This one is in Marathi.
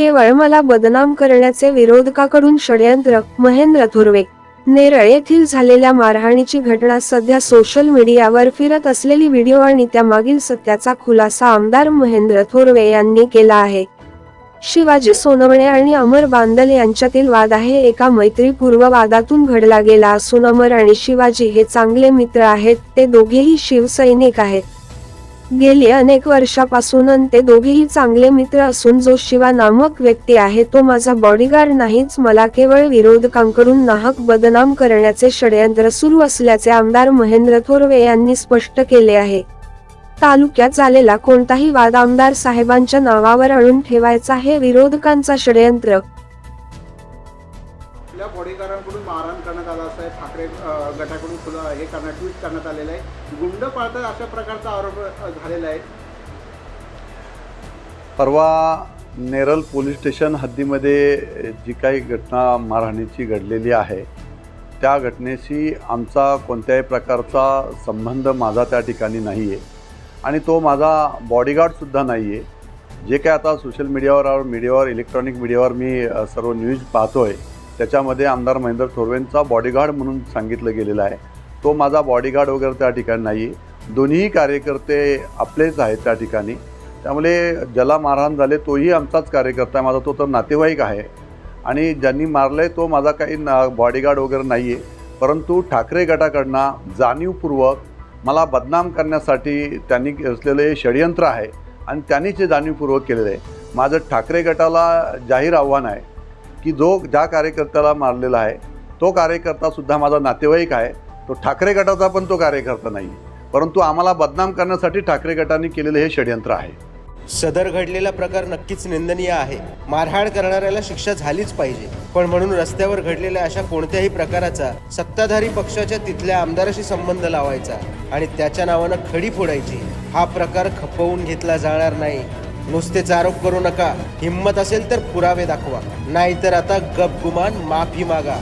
केवळ मला बदनाम करण्याचे विरोधकाकडून षडयंत्र महेंद्र थोरवे नेरळ येथील झालेल्या मारहाणीची घटना सध्या सोशल मीडियावर फिरत असलेली व्हिडिओ आणि त्यामागील सत्याचा खुलासा आमदार महेंद्र थोरवे यांनी केला आहे. शिवाजी सोनवणे आणि अमर बांदल यांच्यातील वाद आहे. एका मैत्रीपूर्व वादातून घडला गेला असून अमर आणि शिवाजी हे चांगले मित्र आहेत. ते दोघेही शिवसैनिक आहेत. गेली अनेक वर्षापासून ते दोघेही चांगले मित्र असून जो शिवा नामक व्यक्ती आहे तो माझा बॉडीगार्ड नाहीच. मला केवळ विरोधकांकडून नाहक बदनाम करण्याचे षडयंत्र सुरू असल्याचे आमदार महेंद्र थोरवे यांनी स्पष्ट केले आहे. तालुक्यात झालेला कोणताही वाद आमदार साहेबांच्या नावावर आणून ठेवायचा हे विरोधकांचा षडयंत्र. आपल्या मारहाण करण्यात आला असं आहे. ठाकरे गटाकडून खुलं हे करण्यात ट्विट करण्यात आलेलं आहे. गुंड पाळतात अशा प्रकारचा आरोप झालेला आहे. परवा नेरल पोलीस स्टेशन हद्दीमध्ये जी काही घटना मारहाणीची घडलेली आहे त्या घटनेशी आमचा कोणत्याही प्रकारचा संबंध माझा त्या ठिकाणी नाही आहे आणि तो माझा बॉडीगार्डसुद्धा नाही आहे जे काय आता सोशल मीडियावर मीडियावर इलेक्ट्रॉनिक मीडियावर मी सर्व न्यूज पाहतो आहे त्याच्यामध्ये आमदार महेंद्र थोरवेंचा बॉडीगार्ड म्हणून सांगितलं गेलेलं आहे. तो माझा बॉडीगार्ड वगैरे त्या ठिकाणी नाही. आहे दोन्हीही कार्यकर्ते आपलेच आहेत त्या ठिकाणी. त्यामुळे ज्याला मारहाण झाले तोही आमचाच कार्यकर्ता आहे. माझा तो तर नातेवाईक आहे. आणि ज्यांनी मारलं आहे तो माझा काही ना बॉडीगार्ड वगैरे नाही आहे परंतु ठाकरे गटाकडनं जाणीवपूर्वक मला बदनाम करण्यासाठी त्यांनी असलेलं हे षडयंत्र आहे. आणि त्यांनीच हे जाणीवपूर्वक केलेलं आहे. माझं ठाकरे गटाला जाहीर आव्हान आहे. की जो ज्या कार्यकर्त्याला मारलेला आहे तो कार्यकर्तासुद्धा माझा नातेवाईक आहे. तो ठाकरे गटाचा पण तो कार्यकर्ता नाही परंतु आम्हाला बदनाम करण्यासाठी ठाकरे गटाने केलेलं हे षडयंत्र आहे. सदर घडलेला प्रकार नक्कीच निंदनीय आहे. मारहाण करणाऱ्याला शिक्षा झालीच पाहिजे. पण म्हणून रस्त्यावर घडलेल्या अशा कोणत्याही प्रकाराचा सत्ताधारी पक्षाच्या तिथल्या आमदाराशी संबंध लावायचा आणि त्याच्या नावानं खडी फोडायची. हा प्रकार खपवून घेतला जाणार नाही. नुसतेच आरोप करू नका. हिंमत असेल तर पुरावे दाखवा. नाहीतर आता गपगुमान माफी मागा.